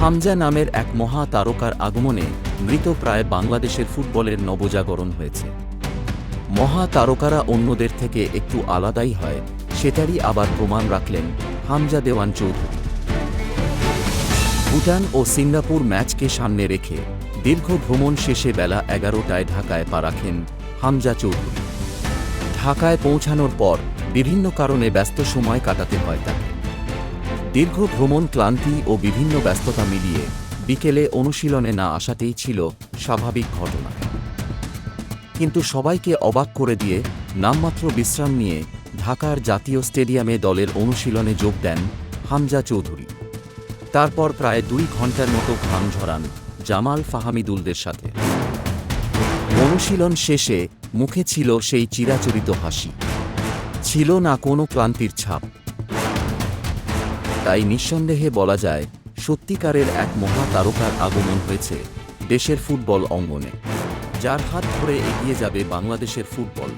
হামজা নামের এক মহা তারকার আগমনে মৃতপ্রায় বাংলাদেশের ফুটবলের নবজাগরণ হয়েছে। মহা তারকারা অন্যদের থেকে একটু আলাদাই হয়, সেটারই আবার প্রমাণ রাখলেন হামজা দেওয়ান চৌধুরী। ভুটান ও সিঙ্গাপুর ম্যাচকে সামনে রেখে দীর্ঘ ভ্রমণ শেষে বেলা এগারোটায় ঢাকায় পা রাখেন হামজা চৌধুরী। ঢাকায় পৌঁছানোর পর বিভিন্ন কারণে ব্যস্ত সময় কাটাতে হয় তাকে। দীর্ঘ ভ্রমণ, ক্লান্তি ও বিভিন্ন ব্যস্ততা মিলিয়ে বিকেলে অনুশীলনে না আসাতেই ছিল স্বাভাবিক ঘটনা। কিন্তু সবাইকে অবাক করে দিয়ে নামমাত্র বিশ্রাম নিয়ে ঢাকার জাতীয় স্টেডিয়ামে দলের অনুশীলনে যোগ দেন হামজা চৌধুরী। তারপর প্রায় দুই ঘণ্টার মতো ঘাম ঝরান জামাল ফাহামিদুলদের সাথে। অনুশীলন শেষে মুখে ছিল সেই চিরাচরিত হাসি। ছিল না কোনো ক্লান্তির ছাপ। তাই নিঃসন্দেহে বলা যায়, সত্যিকারের এক মহা তারকার আগমন হয়েছে দেশের ফুটবল অঙ্গনে। যার হাত ধরে এগিয়ে যাবে বাংলাদেশের ফুটবল।